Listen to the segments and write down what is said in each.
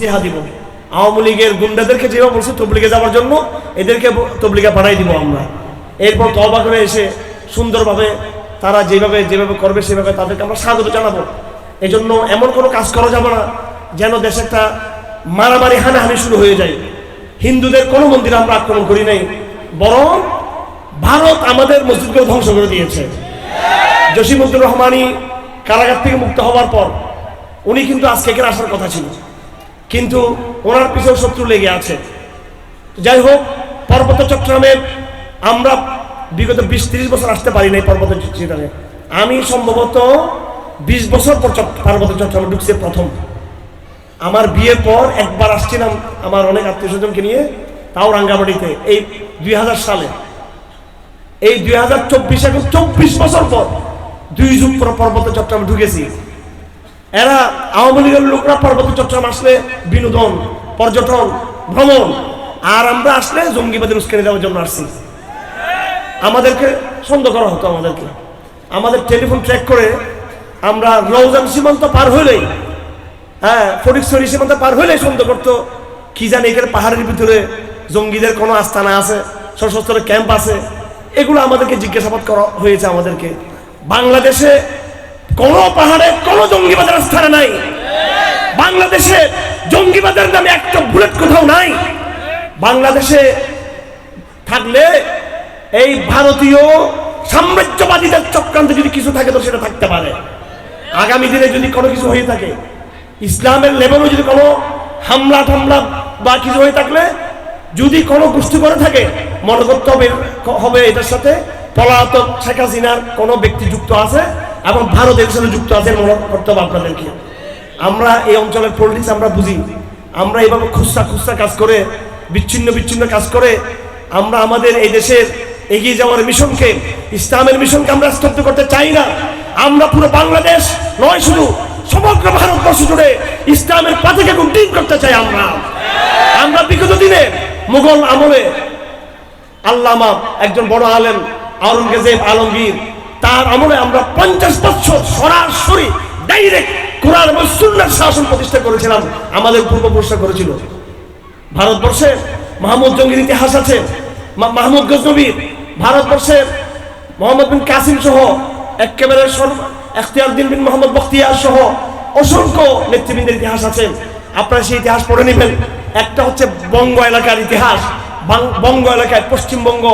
ইস্তেহা দিব। আওয়ামী লীগের গুন্ডাদেরকে যেভাবে বলছে তবলিগে যাওয়ার জন্য, এদেরকে তবলিগে পাঠাই দিব আমরা। এরপর তবা করে এসে সুন্দরভাবে তারা যেভাবে যেভাবে করবে, সেভাবে তাদেরকে আমরা স্বাগত জানাব। এই জন্য এমন কোনো কাজ করা যাবে না, যেন দেশে একটা মারামারি হানাহানি শুরু হয়ে যায়। হিন্দুদের কোনো মন্দিরে আমরা আক্রমণ করি নাই, বরং ভারত আমাদের মসজিদগুলো ধ্বংস করে দিয়েছে। জসিমুদ্দুর রহমানি কারাগার থেকে মুক্ত হওয়ার পর, উনি কিন্তু আজকে এখানে আসার কথা ছিল। কিন্তু ওনার পিছনে শত্রু লেগে আছে। যাই হোক, পার্বত্য চট্টগ্রামে আমরা বিগত বিশ, তিরিশ বছর আসতে পারি নাই পার্বত্য চট্টগ্রামে। আমি সম্ভবত বিশ বছর পর পার্বত্য চট্টগ্রামে ঢুকছে প্রথম। আমার বিয়ের পর একবার আসছিলাম আমার অনেক আত্মীয় স্বজনকে নিয়ে তাও রাঙ্গামাটিতে এই দুই হাজার সালে। এই দুই হাজার চব্বিশ এখন চব্বিশ বছর পর দুই যুগ পর পার্বত্য চট্টগ্রামে ঢুকেছি। এরা আওয়ামী লীগের লোকরা পার্বত্য চট্টগ্রাম আসলে বিনোদন, পর্যটন, ভ্রমণ। আর আমরা আসলে জঙ্গিবাদের উস্কানি দেওয়ার জন্য আসছি। আমাদেরকে সন্দেহ করা হতো আমাদেরকে। আমাদের টেলিফোন ট্র্যাক করে আমরা রৌজান সীমান্ত পার হইলেই হ্যাঁ ফটিকছড়ি সীমান্ত পার হইলেই সন্দেহ করতো, কি জানি এখানে পাহাড়ের ভিতরে জঙ্গিদের কোনো আস্তানা আছে, সশস্ত্র ক্যাম্প আছে। এগুলো আমাদেরকে জিজ্ঞাসাবাদ করা হয়েছে আমাদেরকে। বাংলাদেশে কোনো পাহাড়ে, কোনো জঙ্গিবাদের আস্থানা নাই। বাংলাদেশে জঙ্গিবাদের নামে একটা বুলেট কোথাও নাই। বাংলাদেশে থাকলে এই ভারতীয় সাম্রাজ্যবাদীদের চক্রান্তে যদি কিছু থাকে, তো সেটা থাকতে পারে। আগামী দিনে যদি কোনো কিছু হয়ে থাকে, ইসলামের লেভেলও যদি কোনো হামলা টামলা বা কিছু হয়ে থাকলে, যদি কোনো গোষ্ঠী করে থাকে মনে করতে হবে হবে এটার সাথে। পলাতক শেখ হাসিনার কোনো ব্যক্তি যুক্ত আছে এবং ভারত ভারতের সাথে যুক্ত আছে মনে করতে হবে আপনাদেরকে। আমরা এই অঞ্চলের পলিটিক্স আমরা বুঝি। আমরা এইভাবে খুচরা খুচরা কাজ করে, বিচ্ছিন্ন বিচ্ছিন্ন কাজ করে, আমরা আমাদের এই দেশের এগিয়ে যাওয়ার মিশনকে, ইসলামের মিশনকে আমরা স্তব্ধ করতে চাই না। আমরা পুরো বাংলাদেশ নয় শুধু, সমগ্র ভারতবর্ষ জুড়ে ইসলামের পাতাকে উড্ডীন করতে চাই আমরা। আমরা বিগত দিনে মুঘল আমলে আল্লামা একজন বড় আলেম, আওরঙ্গজেব আলমগীর তার আমলে আমরা পঞ্চাশ বছর সরাসরি ডাইরেক্ট কোরআন এবং সুন্নার শাসন প্রতিষ্ঠা করেছিলাম, আমাদের পূর্বপুরুষরা করেছিল। ভারতবর্ষে মাহমুদ জঙ্গির ইতিহাস আছে মাহমুদ গজনবীর ভারতবর্ষের মোহাম্মদ বিন কাসিম সহ একেবারে এখতিয়ার দিন বিন মোহাম্মদ বখতিয়ার সহ অসংখ্য নেতৃবৃন্দের ইতিহাস আছে। আপনারা সেই ইতিহাস পড়ে নেবেন। একটা হচ্ছে বঙ্গ এলাকার ইতিহাস বঙ্গ এলাকায় পশ্চিমবঙ্গ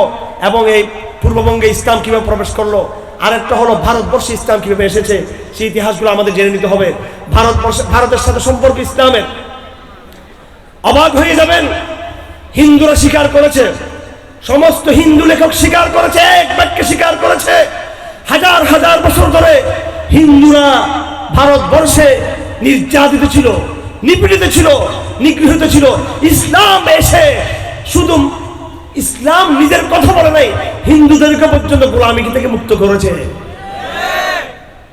এবং এই পূর্ববঙ্গে ইসলাম কীভাবে প্রবেশ করল আরেকটা হলো ভারতবর্ষে ইসলাম কীভাবে এসেছে, সেই ইতিহাসগুলো আমাদের জেনে নিতে হবে। ভারতবর্ষে ভারতের সাথে সম্পর্ক ইসলামের। অবাক হয়ে যাবেন, হিন্দুরা স্বীকার করেছে, সমস্ত হিন্দু লেখক স্বীকার করেছে, এক বাক্যে স্বীকার করেছে, হাজার হাজার বছর ধরে হিন্দুরা ভারতবর্ষে নির্যাতিত ছিল, নিপীড়িত ছিল, নিগৃহীত ছিল। ইসলাম এসে শুধু ইসলাম নিজের কথা বলে নাই হিন্দুদেরকে পর্যন্ত গোলামি থেকে মুক্ত করেছে।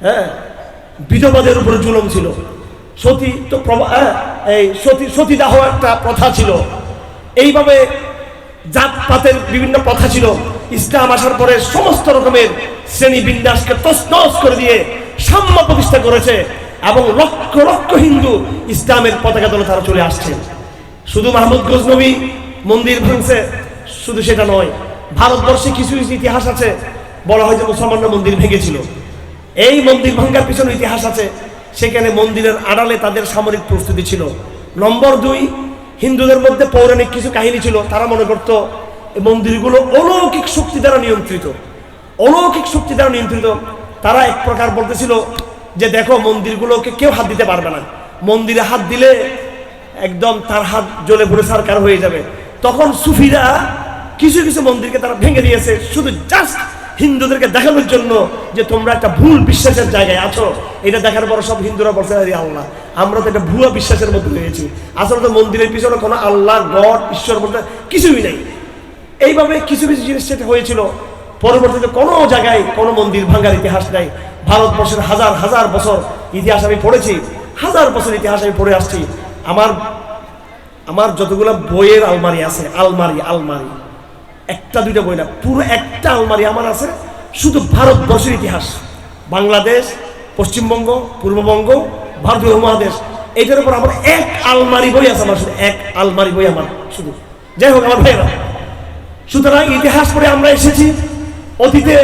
হ্যাঁ বিধবাদের উপরে জুলুম ছিল। সতী তো হ্যাঁ, এই সতী সতীদাহ একটা প্রথা ছিল। এইভাবে জাতপাতের বিভিন্ন প্রথা ছিল। ইসলাম আসার পরে সমস্ত রকমের শ্রেণি বিন্যাসকে তসনস করে দিয়ে সাম্য প্রতিষ্ঠা করেছে এবং লক্ষ লক্ষ হিন্দু ইসলামের পতাকা দলে তারা চলে আসছে। শুধু মাহমুদ গজনবী মন্দির ভাঙছে শুধু সেটা নয়, ভারতবর্ষে কিছু কিছু ইতিহাস আছে, বলা হয় যে মুসলমানরা মন্দির ভেঙেছিল। এই মন্দির ভাঙ্গার পিছনে ইতিহাস আছে, সেখানে মন্দিরের আড়ালে তাদের সামরিক প্রস্তুতি ছিল। নম্বর দুই, হিন্দুদের মধ্যে পৌরাণিক কিছু কাহিনী ছিল, তারা মনে করত, এই মন্দিরগুলো অলৌকিক শক্তি দ্বারা নিয়ন্ত্রিত। অলৌকিক শক্তি দ্বারা নিয়ন্ত্রিত। তারা এক প্রকার বলতেছিল যে দেখো, মন্দিরগুলোকে কেউ হাত দিতে পারবে না। মন্দিরে হাত দিলে একদম তার হাত জ্বলে পুড়ে সারকার হয়ে যাবে। তখন সুফিরা কিছু কিছু মন্দিরকে তারা ভেঙে দিয়েছে। শুধু জাস্ট হিন্দুদেরকে দেখানোর জন্য যে তোমরা একটা ভুল বিশ্বাসের জায়গায় আছো। এটা দেখার পর সব হিন্দুরা বলছে, আরে আল্লাহ, আমরা তো একটা ভুয়া বিশ্বাসের মধ্যে রয়েছি। আসলে তো মন্দিরের পিছনে কোনো আল্লাহ, গড, ঈশ্বর বলতে কিছুই নেই। এইভাবে কিছু কিছু জিনিস সেটা হয়েছিল। পরবর্তীতে কোনো জায়গায় কোনো মন্দির ভাঙ্গার ইতিহাস নাই। ভারতবর্ষের হাজার হাজার বছর ইতিহাস আমি পড়েছি। হাজার বছর ইতিহাস আমি পড়ে আসছি। আমার আমার যতগুলো বইয়ের আলমারি আছে, আলমারি আলমারি একটা, দুইটা বই না, পুরো একটা আলমারি আমার আছে, শুধু ভারতবর্ষের ইতিহাস। বাংলাদেশ, পশ্চিমবঙ্গ, পূর্ববঙ্গ, ভারতীয় মহাদেশ এইটার উপর আমার এক আলমারি বই আছে আমার শুধু, এক আলমারি বই আমার শুধু। যাই হোক, আমার ভাইয়েরা, সুতরাং ইতিহাস পড়ে আমরা এসেছি, অতীতে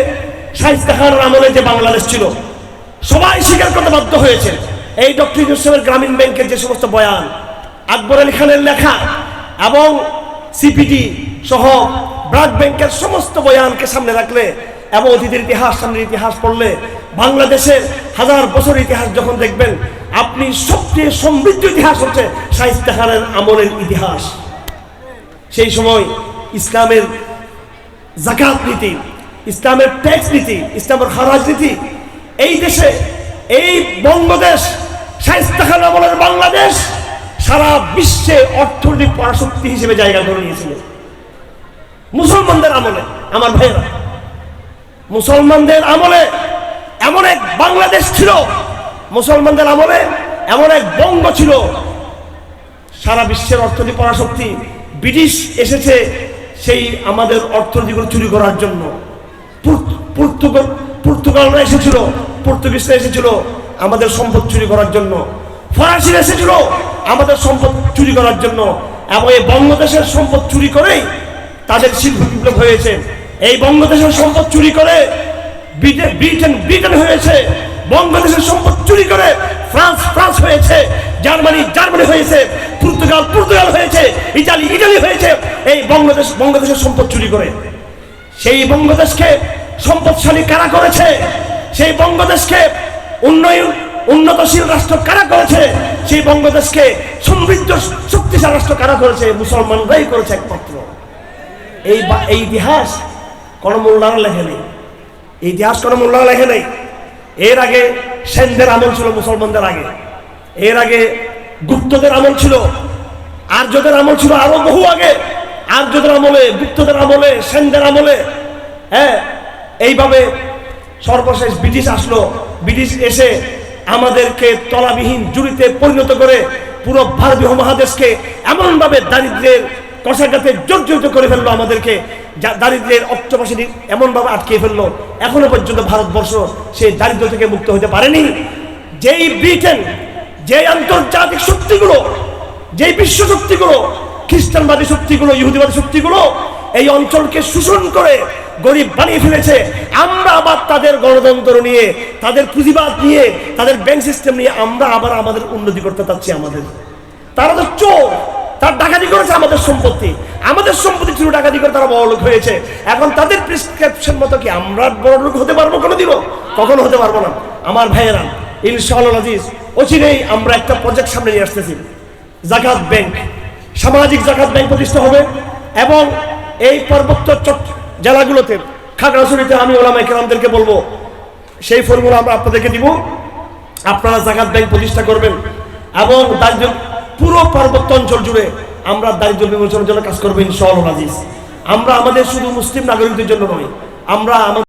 শাহিস্তা খানের আমলে যে বাংলাদেশ ছিল, সবাই স্বীকার করতে বাধ্য হয়েছে, এই ডক্টর ইউসুফের গ্রামীণ ব্যাংকের যে সমস্ত বয়ান, আকবর আলী খানের লেখা এবং সিপিটি সহ ব্রাক ব্যাংকের সমস্ত বয়ানকে সামনে রাখলে এবং অতীতের ইতিহাস, সামনের ইতিহাস পড়লে বাংলাদেশের হাজার বছর ইতিহাস যখন দেখবেন, আপনি সবচেয়ে সমৃদ্ধ ইতিহাস হচ্ছে শাহিস্তা খানের আমলের ইতিহাস। সেই সময় ইসলামের জাকাত নীতি, ইসলামের ট্যাক্স নীতি, ইসলামের খারাজ নীতি, এই দেশে, এই বঙ্গদেশ শাহিস্তা আমলের বাংলাদেশ সারা বিশ্বে অর্থনৈতিক পরাশক্তি হিসেবে জায়গা করে নিয়েছিল। মুসলমানদের আমলে, আমার ভাইয়েরা। মুসলমানদের আমলে এমন এক বাংলাদেশ ছিল, মুসলমানদের আমলে এমন এক বঙ্গ ছিল। সারা বিশ্বের অর্থনীতি, পরাশক্তি, ব্রিটিশ এসেছে সেই আমাদের অর্থনীতিগুলো চুরি করার জন্য। পর্তুগাল, পর্তুগালরা এসেছিল, পর্তুগিজরা এসেছিল আমাদের সম্পদ চুরি করার জন্য। ফরাসিরা এসেছিল আমাদের সম্পদ চুরি করার জন্য। এবং এই বঙ্গদেশের সম্পদ চুরি করেই তাদের শিল্প বিপ্লব হয়েছে। এই বঙ্গদেশের সম্পদ চুরি করে ব্রিটেন ব্রিটেন হয়েছে। বঙ্গদেশের সম্পদ চুরি করে ফ্রান্স ফ্রান্স হয়েছে। জার্মানি জার্মানি হয়েছে। পর্তুগাল পর্তুগাল হয়েছে। ইটালি ইটালি হয়েছে। এই বঙ্গদেশ বঙ্গদেশের সম্পদ চুরি করে। সেই বঙ্গদেশকে সম্পদশালী কারা করেছে? সেই বঙ্গদেশকে উন্নয়ন উন্নতশীল রাষ্ট্র কারা করেছে? সেই বঙ্গদেশকে সমৃদ্ধ শক্তিশালী রাষ্ট্র কারা করেছে? মুসলমানরাই করেছে একমাত্র। এই এই ইতিহাস কোনো মোল্লারা লেখে নেই। ইতিহাস কোনো মোল্লারা লেখে নেই। এর আগে সেনদের আমল ছিল মুসলমানদের আগে। এর আগে গুপ্তদের আমল ছিল। আর্যদের আমল ছিল আরও বহু আগে। আর্যদের আমলে, গুপ্তদের আমলে, সেনদের আমলে। হ্যাঁ এইভাবে সর্বশেষ ব্রিটিশ আসলো। ব্রিটিশ এসে আমাদেরকে তলাবিহীন জুড়িতে পরিণত করে পুরো ভারতীয় মহাদেশকে এমনভাবে দারিদ্রের কষাঘাতে জর্জরিত করে ফেলল আমাদেরকে। যা- দারিদ্রের অক্টোপাসিটি এমনভাবে আটকে ফেলল। এখনও পর্যন্ত ভারতবর্ষ সেই দারিদ্র থেকে মুক্ত হতে পারেনি। যেই ব্রিটেন, যেই আন্তর্জাতিক শক্তিগুলো, যেই বিশ্ব শক্তিগুলো, খ্রিস্টানবাদী শক্তিগুলো, ইহুদিবাদী শক্তিগুলো, এই অঞ্চলকে শোষণ করে গরিব বানিয়ে ফেলেছে, আমরা আবার তাদের গণতন্ত্র নিয়ে, তাদের পুঁজিবাদ নিয়ে, তাদের ব্যাংক সিস্টেম নিয়ে আমরা আবার আমাদের উন্নতি করতে চাচ্ছি আমাদের। তারা তো চোর। তার ডাকাতি করেছে আমাদের সম্পত্তি। আমাদের সম্পত্তি ছিল ডাকাতি করে তারা বড়লোক হয়েছে। এখন তাদের প্রেসক্রিপশন মতো কি আমরা বড়লোক হতে পারব কোনো দিনও কখনো হতে পারব না। আমার ভাইয়েরা, ইনশাআল্লাহ আজিজ অচিরেই আমরা একটা প্রজেক্ট সামনে নিয়ে আসতেছি। জাকাত ব্যাংক। সামাজিক জাকাত ব্যাংক প্রতিষ্ঠা হবে এবং এই পার্বত্য চট জেলাগুলোতে খাগড়াছড়িতে আমি ওলামা কেরামদেরকে বলব, সেই ফর্মুলা আমরা আপনাদেরকে দিব। আপনারা জাকাত ব্যাংক প্রতিষ্ঠা করবেন এবং দারিদ্র পুরো পার্বত্য অঞ্চল জুড়ে আমরা দারিদ্র বিমোচনের জন্য কাজ করব ইনশাআল্লাহ আজিজ আমরা আমাদের শুধু মুসলিম নাগরিকদের জন্য নয়, আমরা আমাদের